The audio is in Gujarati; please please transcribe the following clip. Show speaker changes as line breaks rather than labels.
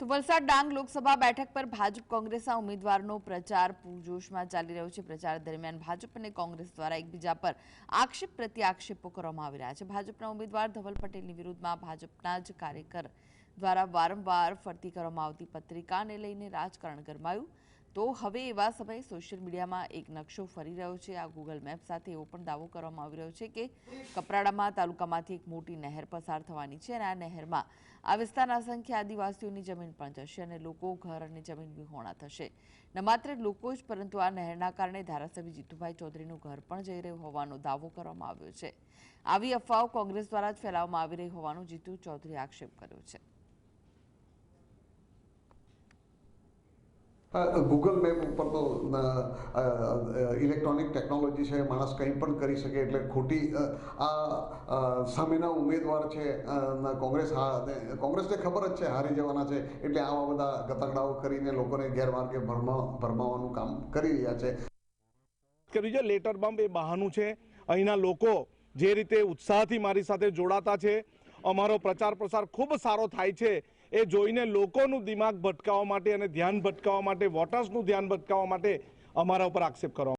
તો વલસાડ ડાંગ લોકસભા બેઠક પર ભાજપ કોંગ્રેસના ઉમેદવારનો પ્રચાર પૂરજોશમાં ચાલી રહ્યો છે. પ્રચાર દરમિયાન ભાજપ અને કોંગ્રેસ દ્વારા એકબીજા પર આક્ષેપ પ્રતિ આક્ષેપો કરવામાં આવી રહ્યા છે. ભાજપના ઉમેદવાર ધવલ પટેલની વિરુદ્ધમાં ભાજપના જ કાર્યકર દ્વારા વારંવાર ફરતી કરવામાં આવતી પત્રિકાને લઈને રાજકારણ ગરમાયું. તો હવે એવા સમયે સોશિયલ મીડિયામાં એક નકશો ફરી રહ્યો છે. આ ગૂગલ મેપ સાથે એવો પણ દાવો કરવામાં આવી રહ્યો છે કે કપરાડામાં તાલુકામાંથી એક મોટી નહેર પસાર થવાની છે અને આ નહેરમાં આ વિસ્તારના અસંખ્ય આદિવાસીઓની જમીન પણ જશે અને લોકો ઘર અને જમીન વિહોણા થશે. ન માત્ર લોકો જ, પરંતુ આ નહેરના કારણે ધારાસભ્ય જીતુભાઈ ચૌધરીનું ઘર પણ જઈ રહ્યું હોવાનો દાવો કરવામાં આવ્યો છે. આવી અફવાઓ કોંગ્રેસ દ્વારા જ ફેલાવવામાં આવી રહી હોવાનો જીતુ ચૌધરીએ આક્ષેપ કર્યો છે.
ગૂગલ મેપ ઉપર તો ઇલેક્ટ્રોનિક ટેકનોલોજી છે, માણસ કંઈ પણ કરી શકે એટલે ખોટી આ સામેના ઉમેદવાર છે કોંગ્રેસ કોંગ્રેસને ખબર જ છે, હારી જવાના છે, એટલે આવા બધા ગતકડાઓ કરીને લોકોને ગેરમાર્ગે ભરમા, ભરમાવાનું કામ કરી રહ્યા છે.
કર્યું છે લેટર બમ્પ એ બહાનું છે. અહીંના લોકો જે રીતે ઉત્સાહથી મારી સાથે જોડાતા છે અમારો પ્રચાર પ્રસાર ખૂબ સારો થાય છે. એ જોઈને લોકોનું દિમાગ ભટકાવવા માટે અને ધ્યાન ભટકાવવા માટે, વોટર્સનું ધ્યાન ભટકાવવા માટે અમારા ઉપર આક્ષેપ કરવામાં